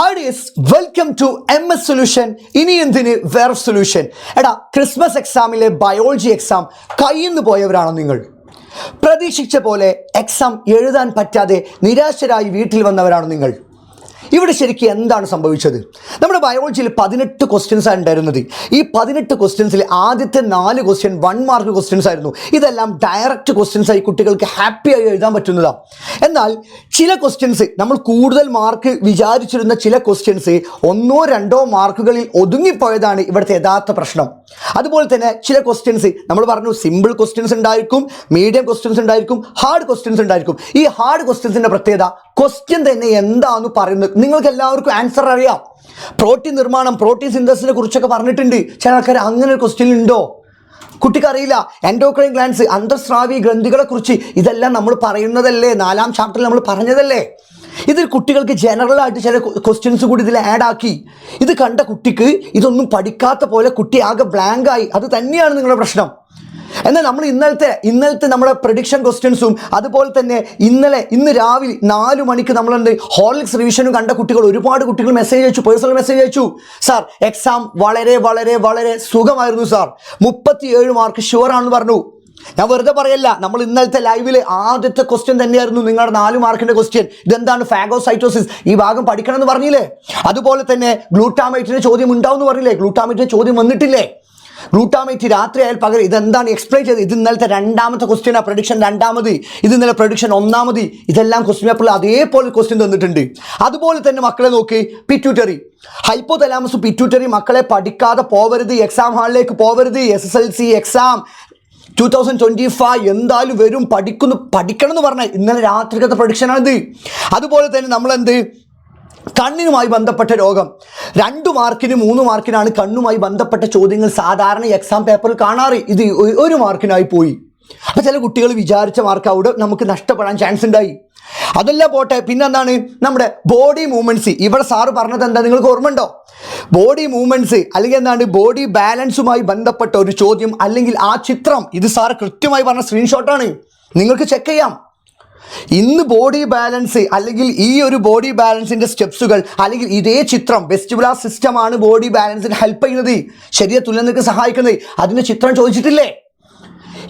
Hi welcome to M S solution ഇനി എന്തിന് വേറെ സൊല്യൂഷൻ എടാ ക്രിസ്മസ് എക്സാമിലെ ബയോളജി എക്സാം കയ്യിന്ന് പോയവരാണോ നിങ്ങൾ? പ്രതീക്ഷിച്ച പോലെ എക്സാം എഴുതാൻ പറ്റാതെ നിരാശരായി വീട്ടിൽ വന്നവരാണോ നിങ്ങൾ? ഇവിടെ ശരിക്കും എന്താണ് സംഭവിച്ചത്? നമ്മുടെ ബയോളജിയിൽ പതിനെട്ട് ക്വസ്റ്റ്യൻസ് ആണ് ഉണ്ടായിരുന്നത്. ഈ പതിനെട്ട് ക്വസ്റ്റ്യൻസിൽ ആദ്യത്തെ നാല് ക്വസ്റ്റ്യൻ വൺ മാർക്ക് ക്വസ്റ്റ്യൻസ് ആയിരുന്നു. ഇതെല്ലാം ഡയറക്റ്റ് ക്വസ്റ്റ്യൻസ് ആയി കുട്ടികൾക്ക് ഹാപ്പിയായി എഴുതാൻ പറ്റുന്നതാണ് എന്നാൽ ചില ക്വസ്റ്റ്യൻസ് നമ്മൾ കൂടുതൽ മാർക്ക് വിചാരിച്ചിരുന്ന ചില ക്വസ്റ്റ്യൻസ് ഒന്നോ രണ്ടോ മാർക്കുകളിൽ ഒതുങ്ങിപ്പോയതാണ് ഇവിടുത്തെ യഥാർത്ഥ പ്രശ്നം. അതുപോലെ തന്നെ ചില ക്വസ്റ്റ്യൻസ് നമ്മൾ പറഞ്ഞു സിമ്പിൾ ക്വസ്റ്റ്യൻസ് ഉണ്ടായിരിക്കും മീഡിയം ക്വസ്റ്റ്യൻസ് ഉണ്ടായിരിക്കും ഹാർഡ് ക്വസ്റ്റ്യൻസ് ഉണ്ടായിരിക്കും. ഈ ഹാർഡ് ക്വസ്റ്റ്യൻസിന്റെ പ്രത്യേകത ക്വസ്റ്റ്യൻ തന്നെ എന്താണെന്ന് പറയുന്നത് നിങ്ങൾക്ക് എല്ലാവർക്കും ആൻസർ അറിയാം. പ്രോട്ടീൻ നിർമ്മാണം പ്രോട്ടീൻ സിന്തസിനെ കുറിച്ചൊക്കെ പറഞ്ഞിട്ടുണ്ട്. ചില ആൾക്കാർ അങ്ങനെ ഒരു ക്വസ്റ്റ്യൻ ഉണ്ടോ? കുട്ടിക്ക് അറിയില്ല എൻഡോക്രൈൻ ഗ്ലാൻസ് അന്തർസ്രാവി ഗ്രന്ഥികളെ കുറിച്ച് ഇതെല്ലാം നമ്മൾ പറയുന്നതല്ലേ? നാലാം ചാപ്റ്ററിൽ നമ്മൾ പറഞ്ഞതല്ലേ? ഇതിൽ കുട്ടികൾക്ക് ജനറൽ ആയിട്ട് ചില ക്വസ്റ്റ്യൻസ് കൂടി ഇതിൽ ആഡ് ആക്കി. ഇത് കണ്ട കുട്ടിക്ക് ഇതൊന്നും പഠിക്കാത്ത പോലെ കുട്ടി ആകെ ബ്ലാങ്ക് ആയി. അത് തന്നെയാണ് നിങ്ങളുടെ പ്രശ്നം. എന്നാൽ നമ്മൾ ഇന്നലത്തെ ഇന്നലത്തെ നമ്മുടെ പ്രഡിക്ഷൻ ക്വസ്റ്റ്യൻസും അതുപോലെ തന്നെ ഇന്നലെ ഇന്ന് രാവിലെ നാല് മണിക്ക് നമ്മൾ എന്ത് ഹോർലിക്സ് റിവിഷനും കണ്ട കുട്ടികൾ ഒരുപാട് കുട്ടികൾ മെസ്സേജ് അയച്ചു പേഴ്സണൽ മെസ്സേജ് അയച്ചു. സാർ എക്സാം വളരെ വളരെ വളരെ സുഖമായിരുന്നു സാർ മുപ്പത്തിയേഴ് മാർക്ക് ഷുവർ ആണെന്ന് പറഞ്ഞു. ഞാൻ വെറുതെ പറയല്ല നമ്മൾ ഇന്നലത്തെ ലൈവിൽ ആദ്യത്തെ ക്വസ്റ്റ്യൻ തന്നെയായിരുന്നു നിങ്ങളുടെ നാല് മാർക്കിന്റെ ക്വസ്റ്റ്യൻ ഇതെന്താണ് ഫാഗോസൈറ്റോസിസ് ഈ ഭാഗം പഠിക്കണം എന്ന് പറഞ്ഞില്ലേ? അതുപോലെ തന്നെ ഗ്ലൂട്ടാമൈറ്റിന്റെ ചോദ്യം ഉണ്ടാവും എന്ന് പറഞ്ഞില്ലേ ഗ്ലൂട്ടാമൈറ്റിന്റെ ചോദ്യം വന്നിട്ടില്ലേ? ഗ്ലൂട്ടാമൈറ്റ് രാത്രിയായാൽ പകരം ഇതെന്താണ് എക്സ്പ്ലെയിൻ ചെയ്ത് ഇത് ഇന്നലത്തെ രണ്ടാമത്തെ ക്വസ്റ്റ്യൻ ആ പ്രൊഡിക്ഷൻ രണ്ടാമത്. ഇത് ഇന്നലെ പ്രൊഡിക്ഷൻ ഒന്നാമത്. ഇതെല്ലാം ക്വസ്റ്റ്യൻ പേപ്പറിൽ അതേപോലെ ക്വസ്റ്റ്യൻ തന്നിട്ടുണ്ട്. അതുപോലെ തന്നെ മക്കളെ നോക്കി പിറ്റ്യൂട്ടറി ഹൈപ്പോ തലാമസ് പിറ്റ്യൂട്ടറി മക്കളെ പഠിക്കാതെ പോവരുത് എക്സാം ഹാളിലേക്ക് പോവരുത് S S L C exam two thousand twenty five എന്തായാലും വരും പഠിക്കുന്നു പഠിക്കണം എന്ന് പറഞ്ഞാൽ ഇന്നലെ രാത്രിക്കത്തെ പ്രൊഡിക്ഷനാണിത് അതുപോലെ തന്നെ നമ്മളെന്ത് കണ്ണിനുമായി ബന്ധപ്പെട്ട രോഗം. രണ്ട് മാർക്കിന് മൂന്ന് മാർക്കിനാണ് കണ്ണുമായി ബന്ധപ്പെട്ട ചോദ്യങ്ങൾ സാധാരണ എക്സാം പേപ്പറിൽ കാണാറ്. ഇത് ഒരു മാർക്കിനായി പോയി. അപ്പോൾ ചില കുട്ടികൾ വിചാരിച്ച മാർക്ക് അവിടെ നമുക്ക് നഷ്ടപ്പെടാൻ ചാൻസ് ഉണ്ടായി. അതല്ല പോട്ടെ പിന്നെന്താണ്? നമ്മുടെ ബോഡി മൂവ്മെന്റ്സ് ഇവിടെ സാറ് പറഞ്ഞത് എന്താ? നിങ്ങൾക്ക് ഓർമ്മയുണ്ടോ? ബോഡി മൂവ്മെന്റ്സ് അല്ലെങ്കിൽ എന്താണ്? ബോഡി ബാലൻസുമായി ബന്ധപ്പെട്ട ഒരു ചോദ്യം അല്ലെങ്കിൽ ആ ചിത്രം. ഇത് സാർ കൃത്യമായി പറഞ്ഞ സ്ക്രീൻഷോട്ടാണ് നിങ്ങൾക്ക് ചെക്ക് ചെയ്യാം. ഇന്ന് ബോഡി ബാലൻസ് അല്ലെങ്കിൽ ഈ ഒരു ബോഡി ബാലൻസിന്റെ സ്റ്റെപ്സുകൾ അല്ലെങ്കിൽ ഇതേ ചിത്രം വെസ്റ്റിബുലാർ സിസ്റ്റം ആണ് ബോഡി ബാലൻസിന് ഹെൽപ്പ് ചെയ്യുന്നത്. ശരീര തുലനക്ക് സഹായിക്കുന്നത്. അതിന്റെ ചിത്രം ചോദിച്ചിട്ടില്ലേ?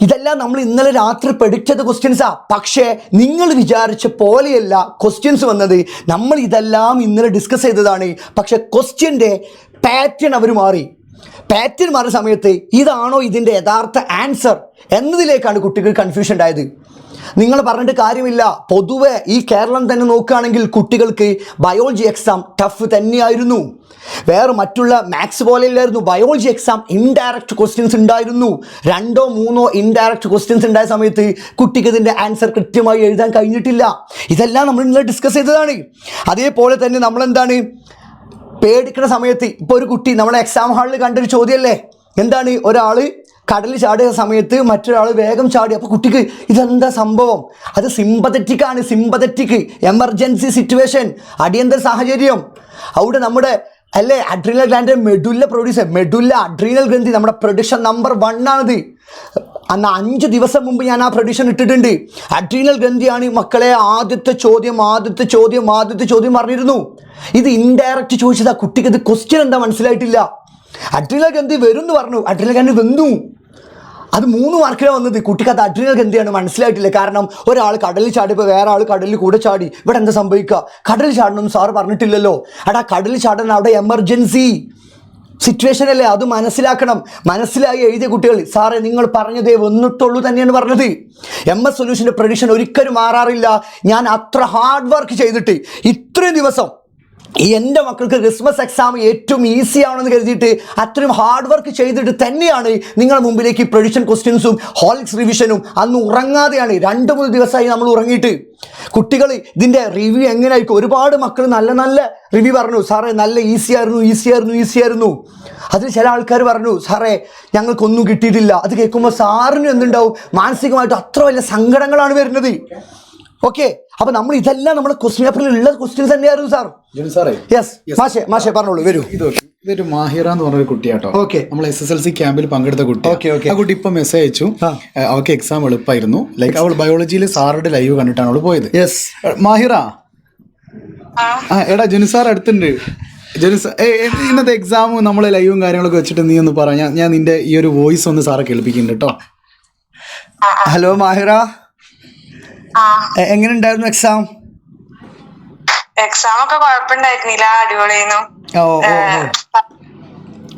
ഇതെല്ലാം നമ്മൾ ഇന്നലെ രാത്രി പെടിച്ചത് ക്വസ്റ്റ്യൻസാ പക്ഷേ നിങ്ങൾ വിചാരിച്ച പോലെയല്ല ക്വസ്റ്റ്യൻസ് വന്നത്. നമ്മൾ ഇതെല്ലാം ഇന്നലെ ഡിസ്കസ് ചെയ്തതാണ്. പക്ഷെ ക്വസ്റ്റ്യന്റെ പാറ്റേൺ അവർ മാറി. പാറ്റേൺ മാറിയ സമയത്ത് ഇതാണോ ഇതിന്റെ യഥാർത്ഥ ആൻസർ എന്നതിലേക്കാണ് കുട്ടികൾ കൺഫ്യൂഷൻ ഉണ്ടായത്. നിങ്ങൾ പറഞ്ഞിട്ട് കാര്യമില്ല. പൊതുവെ ഈ കേരളം തന്നെ നോക്കുകയാണെങ്കിൽ കുട്ടികൾക്ക് ബയോളജി എക്സാം ടഫ് തന്നെയായിരുന്നു. വേറെ മറ്റുള്ള മാത്സ് പോലെയല്ലായിരുന്നു ബയോളജി എക്സാം ഇൻഡയറക്റ്റ് ക്വസ്റ്റ്യൻസ് ഉണ്ടായിരുന്നു. രണ്ടോ മൂന്നോ ഇൻഡയറക്റ്റ് ക്വസ്റ്റ്യൻസ് ഉണ്ടായ സമയത്ത് കുട്ടിക്ക് ഇതിന്റെ ആൻസർ കൃത്യമായി എഴുതാൻ കഴിഞ്ഞിട്ടില്ല. ഇതെല്ലാം നമ്മൾ ഇന്നലെ ഡിസ്കസ് ചെയ്തതാണ്. അതേപോലെ തന്നെ നമ്മളെന്താണ്? പേടിക്കുന്ന സമയത്ത് ഇപ്പോൾ ഒരു കുട്ടി നമ്മളെ എക്സാം ഹാളിൽ കണ്ടൊരു ചോദ്യമല്ലേ എന്താണ്? ഒരാൾ കടലിൽ ചാടിയ സമയത്ത് മറ്റൊരാൾ വേഗം ചാടി. അപ്പോൾ കുട്ടിക്ക് ഇതെന്താ സംഭവം? അത് സിമ്പതറ്റിക് ആണ് സിമ്പതറ്റിക് എമർജൻസി സിറ്റുവേഷൻ അടിയന്തര സാഹചര്യം. അവിടെ നമ്മുടെ അല്ലേ adrenal gland medulla produce medulla adrenal ഗ്രന്ഥി നമ്മുടെ പ്രൊഡക്ഷൻ നമ്പർ വൺ ആണിത്. അന്ന് അഞ്ച് ദിവസം മുമ്പ് ഞാൻ ആ പ്രൊഡക്ഷൻ ഇട്ടിട്ടുണ്ട്. അഡ്രീനൽ ഗ്രന്ഥിയാണ് മക്കളെ ആദ്യത്തെ ചോദ്യം ആദ്യത്തെ ചോദ്യം ആദ്യത്തെ ചോദ്യം പറഞ്ഞിരുന്നു. ഇത് ഇൻഡയറക്റ്റ് ചോദിച്ചതാ. കുട്ടിക്ക് ഇത് ക്വസ്റ്റ്യൻ എന്താ മനസ്സിലായിട്ടില്ല. അഡ്രീനൽ ഗ്രന്ഥി വരും എന്ന് പറഞ്ഞു. അഡ്രീനൽ ഗ്രന്ഥി വന്നു. അത് മൂന്ന് മാർക്കിലാണ് വന്നത്. കുട്ടിക്ക് അത് അഡ്രീനൽ ഗ്രന്ഥിയാണ് മനസ്സിലായിട്ടില്ല. കാരണം ഒരാൾ കടലിൽ ചാടിയപ്പോൾ വേറെ ആൾ കടലിൽ കൂടെ ചാടി. ഇവിടെ എന്താ സംഭവിക്കുക? കടലിൽ ചാടണം സാറ് പറഞ്ഞിട്ടില്ലല്ലോ. അടാ കടലിൽ ചാടണം അവിടെ എമർജൻസി സിറ്റുവേഷൻ അല്ലേ? അത് മനസ്സിലാക്കണം. മനസ്സിലായി എഴുതിയ കുട്ടികൾ. സാറേ നിങ്ങൾ പറഞ്ഞതേ വന്നിട്ടുള്ളൂ തന്നെയാണ് പറഞ്ഞത്. എം എസ് സൊല്യൂഷന്റെ പ്രഡിഷൻ ഒരിക്കലും മാറാറില്ല. ഞാൻ അത്ര ഹാർഡ് വർക്ക് ചെയ്തിട്ട് ഇത്രയും ദിവസം എന്റെ മക്കൾക്ക് ക്രിസ്മസ് എക്സാം ഏറ്റവും ഈസി ആണെന്ന് കരുതിയിട്ട് അത്രയും ഹാർഡ് വർക്ക് ചെയ്തിട്ട് തന്നെയാണ് നിങ്ങളുടെ മുമ്പിലേക്ക് പ്രൊഡിഷൻ ക്വസ്റ്റ്യൻസും ഹോളിക്സ് റിവിഷനും അന്ന് ഉറങ്ങാതെയാണ് രണ്ട് മൂന്ന് ദിവസമായി നമ്മൾ ഉറങ്ങിയിട്ട്. കുട്ടികൾ ഇതിന്റെ റിവ്യൂ എങ്ങനെയായിരിക്കും? ഒരുപാട് മക്കൾ നല്ല നല്ല റിവ്യൂ പറഞ്ഞു. സാറേ നല്ല ഈസി ആയിരുന്നു ഈസി ആയിരുന്നു ഈസി ആയിരുന്നു. അതിൽ ചില ആൾക്കാർ പറഞ്ഞു സാറേ ഞങ്ങൾക്കൊന്നും കിട്ടിയിട്ടില്ല. അത് കേൾക്കുമ്പോൾ സാറിന് എന്തുണ്ടാവും? മാനസികമായിട്ട് അത്ര വലിയ സങ്കടങ്ങളാണ് വരുന്നത്. ഓക്കെ അപ്പൊ നമ്മൾ ഇതെല്ലാം നമ്മുടെ ക്വസ്റ്റ്യൻ പേപ്പറിൽ ഉള്ള ക്വസ്റ്റ്യൻസ് തന്നെയായിരുന്നു സാർ ജിനു സാറേ. യെസ് മാഷെ മാഷെ പറഞ്ഞോളൂ വരൂ. ഇത് നോക്ക്. ഇതൊരു മാഹിറ എന്ന് പറഞ്ഞൊരു കുട്ടിയാട്ടോ. Okay. നമ്മൾ എസ് എസ് എൽ സി ക്യാമ്പിൽ പങ്കെടുത്ത കുട്ടി. Okay, okay. ആ കുട്ടി ഇപ്പൊ മെസ്സേജ് അയച്ചു. ആ. ഏഹ് അവൾക്ക് എക്സാം എളുപ്പമായിരുന്നു ലൈക്ക് അവൾ ബയോളജിയിൽ സാറുടെ ലൈവ് കണ്ടിട്ടാണ് അവൾ പോയത്. യെസ് ഏഹ് മാഹിറ. ആ. എടാ ജുനുസാർ അടുത്തുണ്ട്. ജുനുസാർ ഏ ഏ, ഇന്നത്തെ എക്സാമും നമ്മളെ ലൈവും കാര്യങ്ങളൊക്കെ വെച്ചിട്ട് നീ ഒന്ന് പറ. ഞാൻ നിന്റെ ഈ ഒരു വോയിസ് ഒന്ന് സാറെ കേൾപ്പിക്കുന്നുണ്ട് കേട്ടോ ഹലോ മാഹിറ. എങ്ങനെ ഉണ്ടായിരുന്നു എക്സാം എക്സാം ഒക്കെ കുഴപ്പമുണ്ടായിരുന്നില്ല അടിപൊളിയായിരുന്നു.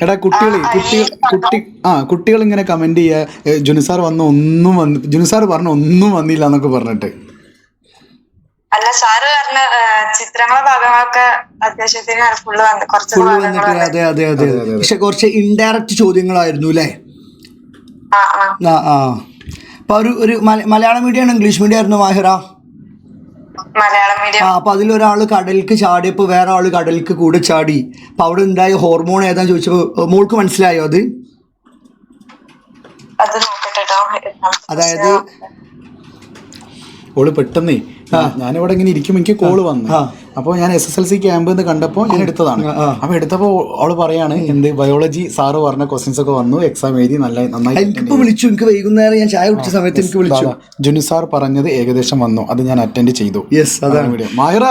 എടാ കുട്ടികൾ കുട്ടി കുട്ടി ആ കുട്ടികൾ ഇങ്ങനെ കമന്റ് ചെയ്യുക ജുനുസാർ വന്ന ഒന്നും വന്ന് ജുനുസാർ പറഞ്ഞ ഒന്നും വന്നില്ല എന്നൊക്കെ പറഞ്ഞിട്ട്. അല്ല സാറ് പറഞ്ഞ ചിത്രങ്ങളെ ഭാഗങ്ങളൊക്കെ അത്യാവശ്യത്തിന് ഫുള്ള് വന്ന് കുറച്ച്. അതെ അതെ അതെ പക്ഷെ കുറച്ച് ഇൻഡയറക്റ്റ് ചോദ്യങ്ങളായിരുന്നു അല്ലേ ആ ആ. അപ്പൊ ഒരു ഒരു മലയാളം മീഡിയം ആണ് ഇംഗ്ലീഷ് മീഡിയം ആയിരുന്നു മാഹിറ. മലയാളം ആ മീഡിയം അപ്പൊ അതിലൊരാൾ കടലിക്ക് ചാടിയപ്പോ വേറെ ആൾ കടലിക്ക് കൂടെ ചാടി. അപ്പൊ അവിടെ ഉണ്ടായ ഹോർമോൺ ഏതാന്ന് ചോദിച്ചപ്പോ മോൾക്ക് മനസ്സിലായോ അത്. അതായത് ഓൾ പെട്ടെന്നേ ഞാനിവിടെ ഇങ്ങനെ ഇരിക്കും എനിക്ക് കോൾ വന്നു. ആ. അപ്പോൾ ഞാൻ S S L C camp എന്ന് കണ്ടപ്പോൾ ഞാൻ എടുത്തതാണ്. അപ്പോൾ എടുത്തപ്പോൾ അവൾ പറയാണ് എന്ത് ബയോളജി സാറ് പറഞ്ഞ ക്വസ്റ്റ്യൻസ് ഒക്കെ വന്നു എക്സാം എഴുതി നല്ല നന്നായി വിളിച്ചു. എനിക്ക് വൈകുന്നേരം ഞാൻ ചായ കുടിച്ച സമയത്ത് എനിക്ക് വിളിച്ചു. ജുനു സാർ പറഞ്ഞത് ഏകദേശം വന്നു. അത് ഞാൻ അറ്റൻഡ് ചെയ്തു. യെസ് അതാണ് വീഡിയോ മാഹിറ!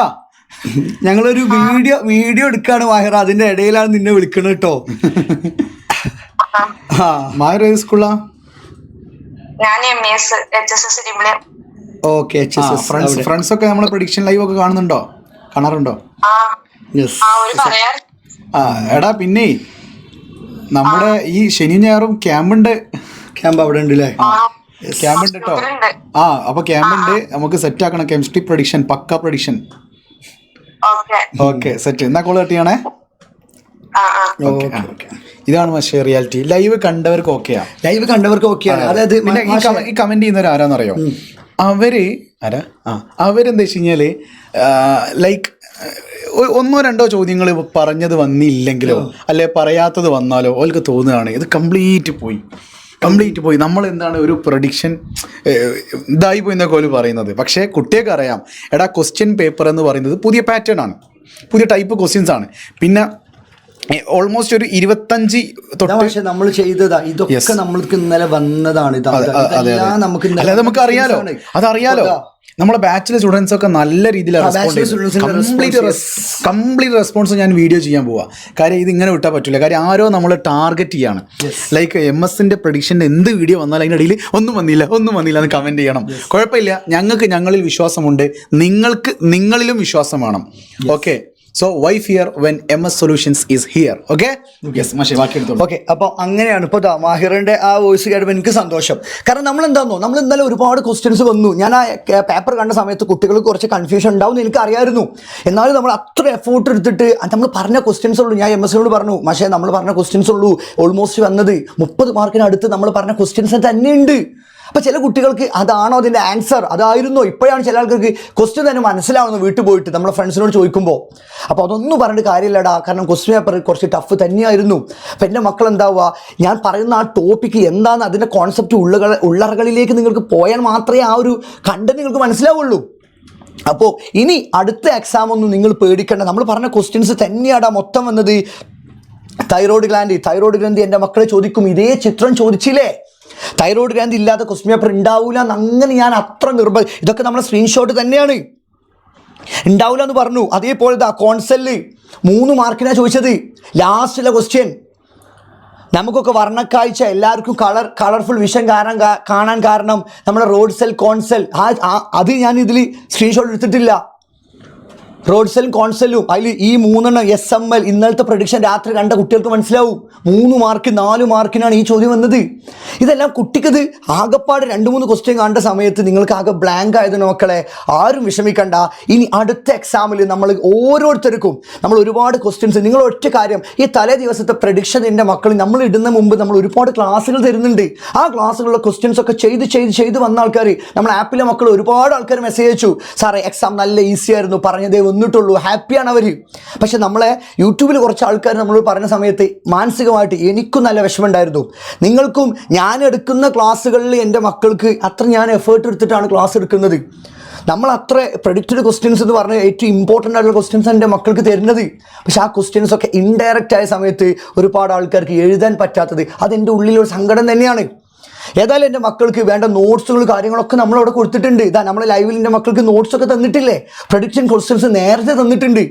ഞങ്ങളൊരു വീഡിയോ വീഡിയോ എടുക്കാണ് മാഹിറ. അതിന്റെ ഇടയിലാണ് നിന്നെ വിളിക്കണത് കേട്ടോ ആ. മാഹിറ ഏത് സ്കൂളാ ഓക്കെ ഫ്രണ്ട്സ് ഫ്രണ്ട്സ് ഒക്കെ നമ്മളെ പ്രൊഡിക്ഷൻ ലൈവ് ഒക്കെ കാണുന്നുണ്ടോ? കാണാറുണ്ടോ? ആ. യെസ് എടാ പിന്നെ നമ്മുടെ ഈ ശനി ഞായറും ക്യാമ്പുണ്ട്. ക്യാമ്പ് അവിടെ ഉണ്ട് അല്ലേ ക്യാമ്പുണ്ട് ക്യാമ്പ് ഉണ്ട് കേട്ടോ ആ അപ്പൊ ക്യാമ്പ് ഉണ്ട് നമുക്ക് സെറ്റ് ആക്കണം. കെമിസ്ട്രി പ്രൊഡിക്ഷൻ പക്ക പ്രൊഡിക്ഷൻ ഓക്കെ. സെറ്റ് എന്നാ കോൾ ഓക്കെ ഇതാണ് പക്ഷേ റിയാലിറ്റി ലൈവ് കണ്ടവർക്ക് ഓക്കെയാ ലൈവ് കണ്ടവർക്ക് ഓക്കെയാണ് അതായത് ഈ ഈ കമന്റ് ചെയ്യുന്നവർ ആരാന്നറിയോ അവർ ആരാ? ആ അവരെന്താ വെച്ച് കഴിഞ്ഞാൽ ലൈക്ക് ഒന്നോ രണ്ടോ ചോദ്യങ്ങൾ പറഞ്ഞത് വന്നില്ലെങ്കിലോ അല്ലെ പറയാത്തത് വന്നാലോ അവർക്ക് തോന്നുകയാണ് ഇത് കംപ്ലീറ്റ് പോയി. കംപ്ലീറ്റ് പോയി. നമ്മൾ എന്താണ് ഒരു പ്രൊഡിക്ഷൻ ഇതായി പോയി എന്നൊക്കെ ഓൽ പറയുന്നത്. പക്ഷേ കുട്ടിയൊക്കെ അറിയാം എടാ ക്വസ്റ്റ്യൻ പേപ്പർ എന്ന് പറയുന്നത് പുതിയ പാറ്റേൺ ആണ്. പുതിയ ടൈപ്പ് ക്വസ്റ്റ്യൻസ് ആണ്. പിന്നെ ഓൾമോസ്റ്റ് ഒരു ഇരുപത്തഞ്ച് പക്ഷെ നമ്മൾ ചെയ്തതാ. ഇതൊക്കെ നമ്മൾക്ക് ഇന്നലെ വന്നതാണ് നമുക്ക് നമുക്ക് അറിയാലോ. അതറിയാലോ. നമ്മളെ ബാച്ചിലെ സ്റ്റുഡൻസ് ഒക്കെ നല്ല രീതിയിൽ കംപ്ലീറ്റ് കംപ്ലീറ്റ് റെസ്പോൺസ് ഞാൻ വീഡിയോ ചെയ്യാൻ പോവാ. കാര്യം ഇത് ഇങ്ങനെ വിട്ടാൽ പറ്റില്ല കാര്യം ആരോ നമ്മൾ ടാർഗറ്റ് ചെയ്യാണ്. ലൈക്ക് എം എസിന്റെ പ്രഡിക്ഷന്റെ എന്ത് വീഡിയോ വന്നാലും അതിന്റെ ഇടയിൽ ഒന്നും വന്നില്ല ഒന്നും വന്നില്ല എന്ന് കമന്റ് ചെയ്യണം. കുഴപ്പമില്ല. ഞങ്ങൾക്ക് ഞങ്ങളിൽ വിശ്വാസമുണ്ട്. നിങ്ങൾക്ക് നിങ്ങളിലും വിശ്വാസം വേണം. Okay so why fear when M S solutions is here okay okay അപ്പോൾ അങ്ങനെയാണ് ഇപ്പോൾ ദാ മാഹിറിന്റെ ആ വോയിസ് കേട്ടപ്പോൾ എനിക്ക് സന്തോഷം. കാരണം നമ്മൾ എന്താണെന്നോ നമ്മൾ ഇന്നലെ ഒരുപാട് ക്വസ്റ്റ്യൻസ് വന്നു. ഞാൻ ആ പേപ്പർ കണ്ട സമയത്ത് കുട്ടികൾക്ക് കുറച്ച് കൺഫ്യൂഷൻ ഉണ്ടാവും എന്ന് എനിക്ക് അറിയായിരുന്നു എന്നാലും നമ്മൾ അത്ര എഫോർട്ട് എടുത്തിട്ട് നമ്മൾ പറഞ്ഞ ക്വസ്റ്റ്യൻസ് ഉള്ളൂ. ഞാൻ എം എസ് എസിനോട് പറഞ്ഞു പക്ഷേ നമ്മൾ പറഞ്ഞ ക്വസ്റ്റ്യൻസ് ഉള്ളൂ. ഓൾമോസ്റ്റ് വന്നത് മുപ്പത് മാർക്കിന് അടുത്ത് നമ്മൾ പറഞ്ഞ ക്വസ്റ്റ്യൻസ് തന്നെയുണ്ട് അപ്പോൾ ചില കുട്ടികൾക്ക് അതാണോ അതിന്റെ ആൻസർ അതായിരുന്നോ? ഇപ്പോഴാണ് ചില ആൾക്കാർക്ക് ക്വസ്റ്റ്യൻ തന്നെ മനസ്സിലാവുന്നത് വീട്ടിൽ പോയിട്ട് നമ്മളെ ഫ്രണ്ട്സിനോട് ചോദിക്കുമ്പോൾ അപ്പോൾ അതൊന്നും പറഞ്ഞിട്ട് കാര്യമില്ലടാ. കാരണം ക്വസ്റ്റ്യൻ പേപ്പർ കുറച്ച് ടഫ് തന്നെയായിരുന്നു. അപ്പം എന്റെ മക്കൾ എന്താവുക ഞാൻ പറയുന്ന ആ ടോപ്പിക്ക് എന്താണ് അതിന്റെ കോൺസെപ്റ്റ് ഉള്ളകൾ ഉള്ളറകളിലേക്ക് നിങ്ങൾക്ക് പോയാൽ മാത്രമേ ആ ഒരു കണ്ടന്റ് നിങ്ങൾക്ക് മനസ്സിലാവുള്ളൂ. അപ്പോൾ ഇനി അടുത്ത എക്സാം ഒന്നും നിങ്ങൾ പേടിക്കേണ്ട. നമ്മൾ പറഞ്ഞ ക്വസ്റ്റ്യൻസ് തന്നെയാടാ മൊത്തം വന്നത്. തൈറോയ്ഡ് ഗ്ലാൻഡ് തൈറോയ്ഡ് ഗ്രന്ഥി എന്റെ മക്കളെ ചോദിക്കും ഇതേ ചിത്രം ചോദിച്ചില്ലേ? തൈറോയ്ഡ് ഗ്രാൻഡ് ഇല്ലാതെ ക്വസ്റ്റ്യൻ പേപ്പർ ഉണ്ടാവില്ല എന്ന് അങ്ങനെ ഞാൻ അത്ര നിർബന്ധം ഇതൊക്കെ നമ്മുടെ സ്ക്രീൻഷോട്ട് തന്നെയാണ്. ഉണ്ടാവില്ല എന്ന് പറഞ്ഞു. അതേപോലെ ഇതാ കോൺസെല്ല് മൂന്ന് മാർക്കിനാണ് ചോദിച്ചത്. ലാസ്റ്റിലെ ക്വസ്റ്റ്യൻ നമുക്കൊക്കെ വർണക്കാഴ്ച എല്ലാവർക്കും കളർ കളർഫുൾ വിഷൻ കാരണം കാണാൻ കാരണം നമ്മുടെ റോഡ് സെൽ കോൺസെൽ ആ- അത് ഞാൻ ഇതിൽ സ്ക്രീൻഷോട്ട് എടുത്തിട്ടില്ല. റോഡ് സെല്ലും കോൺസെല്ലും അതിൽ ഈ മൂന്നെണ്ണം എസ് എം എൽ ഇന്നലത്തെ പ്രൊഡിക്ഷൻ രാത്രി കണ്ട കുട്ടികൾക്ക് മനസ്സിലാവും. മൂന്ന് മാർക്ക് നാല് മാർക്കിനാണ് ഈ ചോദ്യം വന്നത്. ഇതെല്ലാം കുട്ടിക്കത് ആകപ്പാട് രണ്ട് മൂന്ന് ക്വസ്റ്റ്യൻ കണ്ട സമയത്ത് നിങ്ങൾക്ക് ആകെ ബ്ലാങ്ക് ആയതിന് മക്കളെ ആരും വിഷമിക്കണ്ട. ഇനി അടുത്ത എക്സാമിൽ നമ്മൾ ഓരോരുത്തർക്കും നമ്മൾ ഒരുപാട് ക്വസ്റ്റ്യൻസ് നിങ്ങൾ ഒറ്റ കാര്യം ഈ തലേ ദിവസത്തെ പ്രഡിക്ഷൻ എന്റെ മക്കൾ നമ്മൾ ഇടുന്ന മുമ്പ് നമ്മൾ ഒരുപാട് ക്ലാസ്സുകൾ തരുന്നുണ്ട്. ആ ക്ലാസ്സുകളിലെ ക്വസ്റ്റ്യൻസ് ഒക്കെ ചെയ്ത് ചെയ്ത് ചെയ്ത് വന്ന ആൾക്കാർ നമ്മൾ ആപ്പിലെ മക്കൾ ഒരുപാട് ആൾക്കാർ മെസ്സേജ് അയച്ചു. സാറേ എക്സാം നല്ല ഈസി ആയിരുന്നു പറഞ്ഞതേ വന്നിട്ടുള്ളൂ ഹാപ്പിയാണ് അവർ പക്ഷെ നമ്മളെ യൂട്യൂബിൽ കുറച്ച് ആൾക്കാർ നമ്മൾ പറഞ്ഞ സമയത്ത് മാനസികമായിട്ട് എനിക്കും നല്ല വിഷമമുണ്ടായിരുന്നു. നിങ്ങൾക്കും ഞാൻ എടുക്കുന്ന ക്ലാസ്സുകളിൽ എന്റെ മക്കൾക്ക് അത്ര ഞാൻ എഫേർട്ട് എടുത്തിട്ടാണ് ക്ലാസ് എടുക്കുന്നത്. നമ്മൾ അത്ര പ്രഡിക്റ്റഡ് ക്വസ്റ്റ്യൻസ് എന്ന് പറഞ്ഞാൽ ഏറ്റവും ഇമ്പോർട്ടന്റ് ആയിട്ടുള്ള ക്വസ്റ്റ്യൻസ് എന്റെ മക്കൾക്ക് തരുന്നത്. പക്ഷേ ആ ക്വസ്റ്റ്യൻസ് ഒക്കെ ഇൻഡയറക്റ്റ് ആയ സമയത്ത് ഒരുപാട് ആൾക്കാർക്ക് എഴുതാൻ പറ്റാത്തത് അതെന്റെ ഉള്ളിലൊരു സങ്കടം തന്നെയാണ്. ഏതായാലും എന്റെ മക്കൾക്ക് വേണ്ട നോട്ട്സുകൾ കാര്യങ്ങളൊക്കെ നമ്മളവിടെ കൊടുത്തിട്ടുണ്ട്. ഇതാ നമ്മളെ ലൈവിൽ എന്റെ മക്കൾക്ക് നോട്ട്സൊക്കെ തന്നിട്ടില്ലേ? പ്രൊഡിക്ഷൻ ക്വസ്റ്റ്യൻസ് നേരത്തെ തന്നിട്ടുണ്ട്.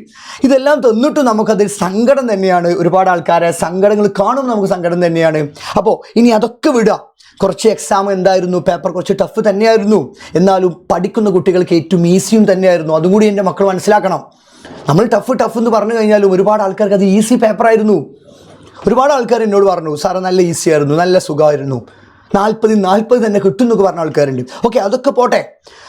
ഇതെല്ലാം തന്നിട്ടും നമുക്കതിൽ സങ്കടം തന്നെയാണ്. ഒരുപാട് ആൾക്കാരെ സങ്കടങ്ങൾ കാണുമ്പോൾ നമുക്ക് സങ്കടം തന്നെയാണ്. അപ്പോൾ ഇനി അതൊക്കെ വിടുക. കുറച്ച് എക്സാം എന്തായിരുന്നു? പേപ്പർ കുറച്ച് ടഫ് തന്നെയായിരുന്നു. എന്നാലും പഠിക്കുന്ന കുട്ടികൾക്ക് ഏറ്റവും ഈസിയും തന്നെയായിരുന്നു. അതും കൂടി എന്റെ മക്കൾ മനസ്സിലാക്കണം. നമ്മൾ ടഫ് ടഫ് എന്ന് പറഞ്ഞു കഴിഞ്ഞാലും ഒരുപാട് ആൾക്കാർക്ക് അത് ഈസി പേപ്പറായിരുന്നു ഒരുപാട് ആൾക്കാർ എന്നോട് പറഞ്ഞു സാറ് നല്ല ഈസിയായിരുന്നു നല്ല സുഖമായിരുന്നു. നാൽപ്പത് നാൽപ്പത് തന്നെ കിട്ടും എന്നൊക്കെ പറഞ്ഞ ആൾക്കാരുണ്ട്. ഓക്കെ അതൊക്കെ പോട്ടെ.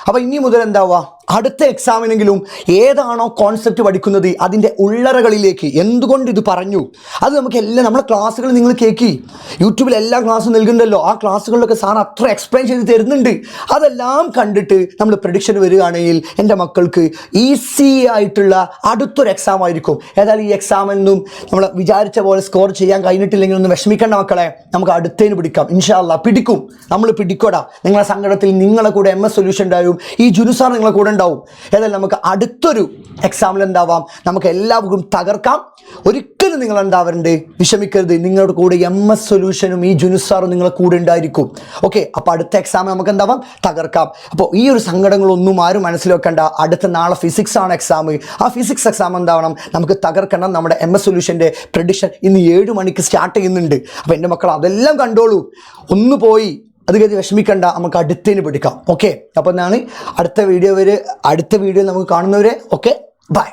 അപ്പോൾ ഇനി മുതൽ എന്താവുക അടുത്ത എക്സാമിനെങ്കിലും ഏതാണോ കോൺസെപ്റ്റ് പഠിക്കുന്നത് അതിന്റെ ഉള്ളറകളിലേക്ക് എന്തുകൊണ്ട് ഇത് പറഞ്ഞു? അത് നമുക്ക് എല്ലാം നമ്മളെ ക്ലാസ്സുകൾ നിങ്ങൾ കേൾക്കി യൂട്യൂബിൽ എല്ലാ ക്ലാസ്സും നൽകുന്നുണ്ടല്ലോ ആ ക്ലാസ്സുകളിലൊക്കെ സാർ അത്ര എക്സ്പ്ലെയിൻ ചെയ്ത് തരുന്നുണ്ട്. അതെല്ലാം കണ്ടിട്ട് നമ്മൾ പ്രഡിക്ഷൻ വരികയാണെങ്കിൽ എന്റെ മക്കൾക്ക് ഈസി ആയിട്ടുള്ള അടുത്തൊരു എക്സാം ആയിരിക്കും. ഏതായാലും ഈ എക്സാമെന്നും നമ്മൾ വിചാരിച്ച പോലെ സ്കോർ ചെയ്യാൻ കഴിഞ്ഞിട്ടില്ലെങ്കിൽ ഒന്ന് വിഷമിക്കേണ്ട മക്കളെ. നമുക്ക് അടുത്തതിന് പിടിക്കാം. ഇൻഷാല്ല പിടിക്കും. നമ്മൾ പിടിക്കോടാ. നിങ്ങളെ സങ്കടത്തിൽ നിങ്ങളെ കൂടെ എം എസ് സൊല്യൂഷൻ ഉണ്ടാവും. ഈ ജുനുസാർ നിങ്ങളെ കൂടെ ഉണ്ടാവും. ഏതായാലും നമുക്ക് അടുത്തൊരു എക്സാമിൽ എന്താവാം? നമുക്ക് എല്ലാവർക്കും തകർക്കാം. ഒരിക്കലും നിങ്ങൾ എന്താവരുണ്ട്? വിഷമിക്കരുത്. നിങ്ങളുടെ കൂടെ എം എസ് സൊല്യൂഷനും ഈ ജുനുസാറും നിങ്ങളെ കൂടെ ഉണ്ടായിരിക്കും. ഓക്കെ അപ്പോൾ അടുത്ത എക്സാം നമുക്ക് എന്താവാം? തകർക്കാം. അപ്പോൾ ഈ ഒരു സങ്കടങ്ങളൊന്നും ആരും മനസ്സിൽ വെക്കണ്ട അടുത്ത നാളെ ഫിസിക്സ് ആണ് എക്സാം ആ ഫിസിക്സ് എക്സാം എന്താവണം? നമുക്ക് തകർക്കണം നമ്മുടെ എം എസ് സൊല്യൂഷന്റെ പ്രഡിഷൻ ഇന്ന് ഏഴ് മണിക്ക് സ്റ്റാർട്ട് ചെയ്യുന്നുണ്ട്. അപ്പോൾ എന്റെ മക്കൾ അതെല്ലാം കണ്ടോളൂ. ഒന്ന് പോയി. അത് കരുതി വിഷമിക്കണ്ട നമുക്ക് അടുത്തതിന് പിടിക്കാം. ഓക്കെ അപ്പോൾ എന്നാണ് അടുത്ത വീഡിയോ വരെ അടുത്ത വീഡിയോ നമുക്ക് കാണുന്നവരെ ഓക്കെ ബൈ